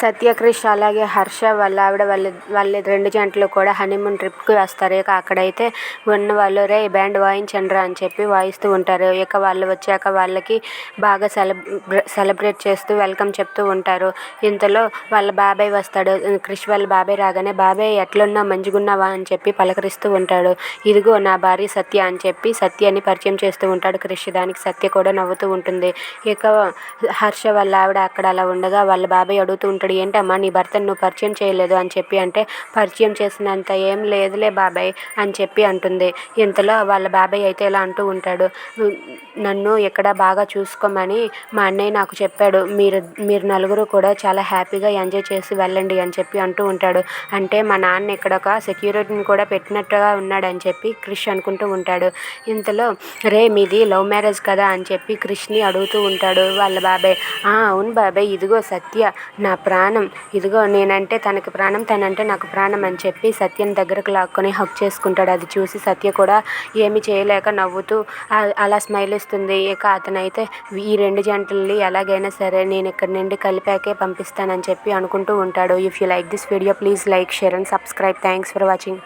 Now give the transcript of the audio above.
సత్య క్రిష్ అలాగే హర్ష వాళ్ళ ఆవిడ వాళ్ళ వాళ్ళ రెండు జంటలు కూడా హనీమూన్ ట్రిప్కి వస్తారు. ఇక అక్కడైతే ఉన్న వాళ్ళు రే బ్యాండ్ వాయించండ్రా అని చెప్పి వాయిస్తూ ఉంటారు. ఇక వాళ్ళు వచ్చాక వాళ్ళకి బాగా సెలబ్రే సెలబ్రేట్ చేస్తూ వెల్కమ్ చెప్తూ ఉంటారు. ఇంతలో వాళ్ళ బాబాయ్ వస్తాడు. క్రిష్ వాళ్ళ బాబాయ్ రాగానే బాబాయ్ ఎట్లున్నా మంచిగున్నావా అని చెప్పి పలకరిస్తూ ఉంటాడు. ఇదిగో నా భార్య సత్య అని చెప్పి సత్యని పరిచయం చేస్తూ ఉంటాడు క్రిష్ దానికి సత్య కూడా నవ్వుతూ ఉంటుంది. ఇక హర్ష వాళ్ళ ఆవిడ అక్కడ అలా ఉండగా వాళ్ళ బాబాయ్ అడుగుతూ ఉంటాడు ఏంటమ్మా నీ భర్తను నువ్వు పరిచయం చేయలేదు అని చెప్పి అంటే పరిచయం చేసినంత ఏం లేదులే బాబాయ్ అని చెప్పి అంటుంది. ఇంతలో వాళ్ళ బాబాయ్ అయితే ఇలా అంటూ ఉంటాడు నన్ను ఇక్కడ బాగా చూసుకోమని మా అన్నయ్య నాకు చెప్పాడు మీరు మీరు నలుగురు కూడా చాలా హ్యాపీగా ఎంజాయ్ చేసి వెళ్ళండి అని చెప్పి అంటూ ఉంటాడు. అంటే మా నాన్న ఇక్కడ ఒక సెక్యూరిటీని కూడా పెట్టినట్టుగా ఉన్నాడని చెప్పి క్రిష్ అనుకుంటూ ఉంటాడు. ఇంతలో రే మీది లవ్ మ్యారేజ్ కదా అని చెప్పి క్రిష్ని అడుగుతూ ఉంటాడు వాళ్ళ బాబాయ్. "ఆ, అవును బాబాయ్ ఇదిగో సత్య నా ప్రాణం. ఇదిగో నేనంటే తనకి ప్రాణం తనంటే నాకు ప్రాణం అని చెప్పి సత్యని దగ్గరకు లాక్కొని హక్ చేసుకుంటాడు. అది చూసి సత్య కూడా ఏమి చేయలేక నవ్వుతూ అలా స్మైల్ ఇస్తుంది. ఇక అతనైతే ఈ రెండు జంటల్ని ఎలాగైనా సరే నేను ఇక్కడ నుండి కలిపాకే పంపిస్తానని చెప్పి అనుకుంటూ ఉంటాడు. If you like this video please like share and subscribe thanks for watching